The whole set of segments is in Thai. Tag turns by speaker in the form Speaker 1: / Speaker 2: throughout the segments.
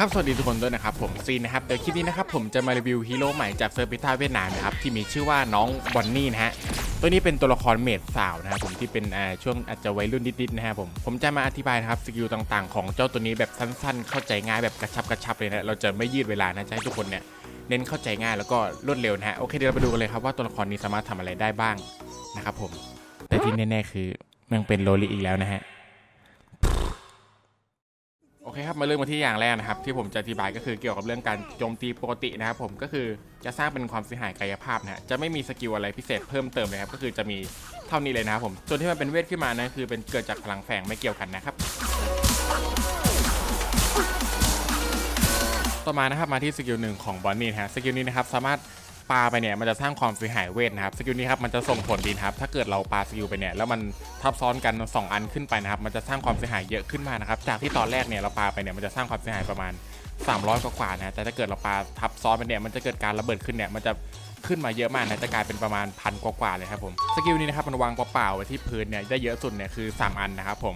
Speaker 1: ครับสวัสดีทุกคนด้วยนะครับผมซีนนะครับเดี๋ยวคลิปนี้นะครับผมจะมารีวิวฮีโร่ใหม่จากเซอร์พิต้าเวียดนามนะครับที่มีชื่อว่าน้องบอนนี่นะฮะตัวนี้เป็นตัวละครเมดสาวนะครับผมที่เป็นช่วงอาจจะวัยรุ่นนิดๆนะครับผมผมจะมาอธิบายนะครับสกิลต่างๆของเจ้าตัวนี้แบบสั้นๆ เข้าใจง่ายแบบกระชับกระชับเลยนะเราจะไม่ยืดเวลานะจะให้ทุกคนเนี่ยเน้นเข้าใจง่ายแล้วก็รวดเร็วนะฮะโอเคเดี๋ยวเราไปดูกันเลยครับว่าตัวละครนี้สามารถทำอะไรได้บ้างนะครับผมแต่ที่แน่ๆคือมันเป็นโลลิอีกแล้วนะฮะ เคครับมาเริ่มมาที่อย่างแรกนะครับที่ผมจะอธิบายก็คือเกี่ยวกับเรื่องการโจมตีปกตินะครับผมก็คือจะสร้างเป็นความเสียหายกายภาพนะจะไม่มีสกิลอะไรพิเศษเพิ่มเติมเลยครับก็คือจะมีเท่านี้เลยนะครับผมส่วนที่มันเป็นเวทขึ้นมานะคือเป็นเกิดจากพลังแฝงไม่เกี่ยวกันนะครับต่อมานะครับมาที่สกิลหนึ่งของบอนนี่นะฮะสกิลนี้นะครับสามารถ ปาไปเนี่ยมันจะสร้างความเสียหายเวทนะครับสกิลนี้ครับมันจะส่งผลดีครับถ้าเกิดเราปาสกิลไปเนี่ยแล้วมันทับซ้อนกัน 2 อันขึ้นไปนะครับมันจะสร้างความเสียหายเยอะขึ้นมากนะครับจากที่ตอนแรกเนี่ยเราปาไปเนี่ยมันจะสร้างความเสียหายประมาณ 300 กว่าๆนะแต่ถ้าเกิดเราปาทับซ้อนไปเนี่ยมันจะเกิดการระเบิดขึ้นเนี่ยมันจะขึ้นมาเยอะมากนะจะกลายเป็นประมาณพันกว่าๆเลยครับผมสกิลนี้นะครับมันวางเปล่าๆไว้ที่พื้นเนี่ยได้เยอะสุดเนี่ยคือ 3 อันนะครับผม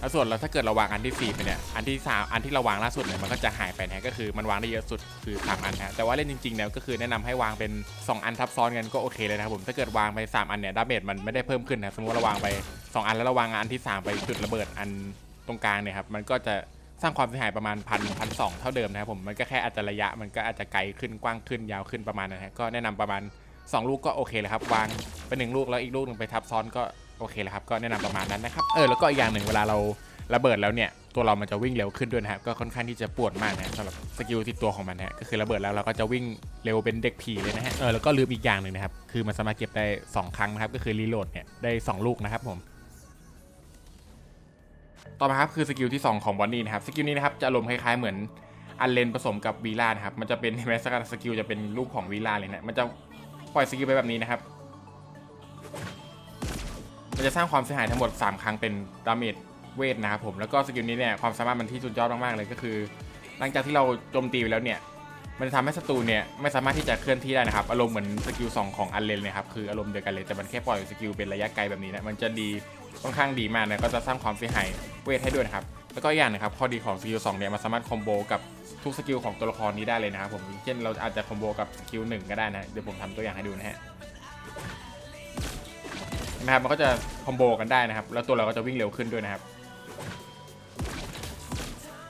Speaker 1: แล้วส่วนเราถ้าเกิดเราวางอันที่ 4 ไปเนี่ย อันที่3อันที่เราวางล่าสุดเนี่ยมันก็จะหายไปนะก็คือมันวางได้เยอะสุดคือ3อันนะแต่ว่าเล่นจริงๆเนี่ยก็คือแนะนำให้วางเป็น 2 อันทับซ้อนกันก็โอเคเลยนะครับผมถ้าเกิดวางไป 3 อันเนี่ยดาเมจมันไม่ได้เพิ่มขึ้นนะสมมติเราวางไป 2 อันแล้วเราวางอันที่ 3 ไปจุดระเบิดอันตรงกลางเนี่ยครับมันก็จะสร้างความเสียหายประมาณพันพันสองเท่าเดิมนะครับผมมันก็แค่อาจจะระยะมันก็อาจจะไกลขึ้นกว้างขึ้นยาวขึ้นประมาณนั้นนะก็แนะนำประมาณ 2 ลูกก็โอเคเลยครับวางไปหนึ่งลูกแล้วอีกลูกหนึ่งไปทับซ้อนก็ โอเคแล้วครับก็แนะนำประมาณนั้นนะครับเออแล้วก็อีกอย่างหนึ่งเวลาเราระเบิดแล้วเนี่ยตัวเรามันจะวิ่งเร็วขึ้นด้วยนะครับก็ค่อนข้างที่จะปวดมากนะสำหรับสกิลที่ตัวของมันนะก็คือระเบิดแล้วเราก็จะวิ่งเร็วเป็นเด็กผีเลยนะฮะเออแล้วก็ลืมอีกอย่างหนึ่งนะครับคือมันสามารถเก็บได้ 2 ครั้งนะครับก็คือรีโหลดเนี่ยได้ 2 ลูกนะครับผมต่อมาครับคือสกิลที่ 2 ของบอนนี่นะครับสกิลนี้นะครับจะอารมคล้ายๆเหมือนอันเลนผสมกับวีล่านะครับมันจะเป็นแม้สกัดสกิลจะเป็นรูปของวีล่าเลยนะมันจะปล่อยสกิลไปแบบนี้นะครับ มันจะสร้างความเสียหายทั้งหมด 3 ครั้งเป็นดาเมจเวทนะครับผม แล้วก็สกิลนี้เนี่ยความสามารถมันที่สุดยอดมากๆเลยก็คือ หลังจากที่เราโจมตีไปแล้วเนี่ยมันจะทำให้ศัตรูเนี่ยไม่สามารถที่จะเคลื่อนที่ได้นะครับ อารมณ์เหมือนสกิล2ของอันเลนเลยครับคืออารมณ์เดียวกันเลยแต่มันแค่ปล่อยสกิลเป็นระยะไกลแบบนี้นะมันจะดีค่อนข้างดีมากนะก็จะสร้างความเสียหายเวทให้ด้วยนะครับแล้วก็อย่างนะครับข้อดีของสกิล2เนี่ยมันสามารถคอมโบกับทุกสกิลของตัวละครนี้ได้เลยนะครับผมเช่นเราอาจจะคอมโบกับสกิลหนึ่งก็ได้นะเดี๋ยวผมทำตัวอย่างให้ดูนะฮะ นะครับมันก็จะคอมโบกันได้นะครับ แล้วตัวเราก็จะวิ่งเร็วขึ้นด้วยนะครับ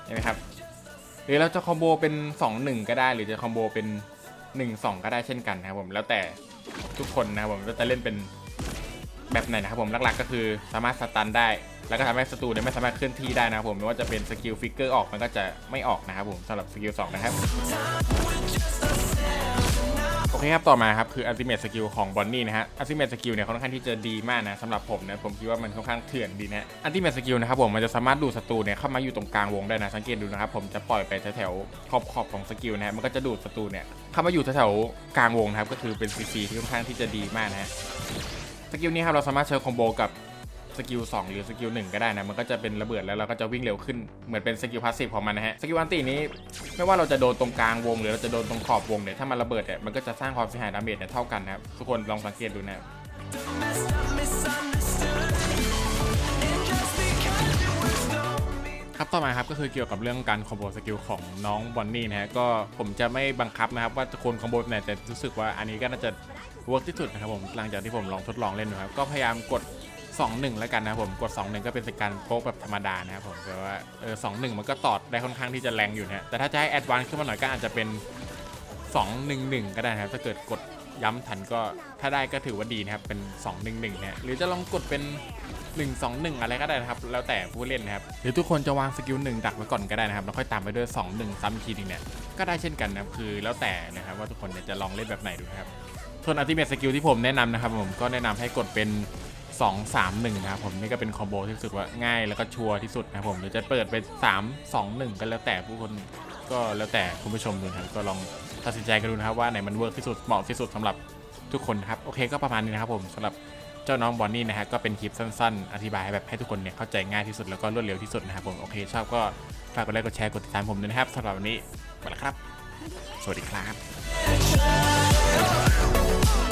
Speaker 1: เห็นไหมครับหรือเราจะคอมโบเป็น 2 1 ก็ได้ หรือจะคอมโบเป็น 1 2 ก็ได้เช่นกันนะครับผมแล้วแต่ทุกคนนะครับผมก็จะเล่นเป็นแบบไหนนะครับผมหลักๆ ก็คือสามารถสตันได้ แล้วก็ทำให้ศัตรูเนี่ยไม่สามารถเคลื่อนที่ได้นะครับผมไม่ว่าจะเป็นสกิลฟิกเกอร์ออกมันก็จะไม่ออกนะครับผมสำหรับสกิล2นะครับ อเคครับ ต่อมาครับ คือ Ultimate Skill ของบอนนี่นะฮะ Ultimate Skill เนี่ยค่อนข้างที่จะดีมากนะสำหรับผมนะผมคิดว่ามันค่อนข้างเถื่อนดีนะ Ultimate Skill นะครับผมมันจะสามารถดูดศัตรูเนี่ยเข้ามาอยู่ตรงกลางวงได้นะ สังเกตดูนะครับผมจะปล่อยไปแถวๆขอบขอบๆของสกิลนะฮะมันก็จะดูดศัตรูเนี่ยเข้ามาอยู่แถวๆกลางวงนะครับก็คือเป็นซีซีที่ค่อนข้างที่จะดีมากนะฮะสกิลนี้ครับเราสามารถเชิญคอมโบกับ สกิล2หรือสกิล1ก็ได้นะ มันก็จะเป็นระเบิดแล้วเราก็จะวิ่งเร็วขึ้น เหมือนเป็นสกิลพาสซีฟของมันนะฮะ สกิลอันตินี้ ไม่ว่าเราจะโดนตรงกลางวง หรือเราจะโดนตรงขอบวงเนี่ย ถ้ามันระเบิดเนี่ย มันก็จะสร้างความเสียหายดาเมจเนี่ยเท่ากันนะครับ ทุกคนลองสังเกตดูนะครับต่อมาครับก็คือเกี่ยวกับเรื่องการคอมโบสกิลของน้องบอนนี่นะฮะก็ผมจะไม่บังคับนะครับว่าจะควรคอมโบไหนแต่รู้สึกว่าอันนี้ก็น่าจะเวิร์กที่สุดนะครับผมหลังจากที่ผมลองทดลองเล่นดูครับก็พยายามกด 2-1 แล้วกันนะครับผมกด 2-1 ก็เป็นสการโป๊กแบบธรรมดานะครับผมแต่ว่าเออ2-1 มันก็ตอดได้ค่อนข้างที่จะแรงอยู่นะแต่ถ้าจะให้แอดวานซ์ขึ้นมาหน่อยก็อาจจะเป็น 2-1-1 ก็ได้นะครับถ้าเกิดกดย้ำทันก็ถ้าได้ก็ถือว่าดีนะครับเป็น 2-1-1นะหรือจะลองกดเป็น 1-2-1 อะไรก็ได้นะครับ แล้วแต่ผู้เล่นนะครับหรือทุกคนจะวางสกิล1ดักไว้ก่อนก็ได้นะครับแล้วค่อยตามไปด้วย 2-1 ซ้ำอีกทีหนึงเนี่ยก็ได้เช่นกันนะครับคือแล้วแต่นะครับว่าทุกคนจะลองเล่นแบบไหนดูนะครับส่วนอัลติเมทสกิลที่ผมแนะนำนะครับผมก็แนะนำให้กดเป็น 2 3 1นะครับผมนี่ก็เป็นคอมโบที่รู้สึกว่าง่ายแล้วก็ชัวร์ที่สุดนะครับผมหรือจะเปิดเป็น3 2 1ก็แล้วแต่ผู้คนก็แล้วแต่คุณผู้ชมดูนะครับก็ลองตัดสินใจกันดูนะครับว่าไหนมันเวิร์กที่สุดเหมาะที่สุดสำหรับทุกคนครับโอเคก็ประมาณนี้นะครับผมสำหรับเจ้าน้องบอนนี่นะฮะก็เป็นคลิปสั้นๆ อธิบายแบบให้ทุกคนเนี่ยเข้าใจง่ายที่สุดแล้วก็รวดเร็วที่สุดนะครับผมโอเคชอบก็ฝากกดไลค์กดแชร์กดติดตามผมด้วยนะครับสำหรับวันนี้ไปแล้วครับ สวัสดีครับ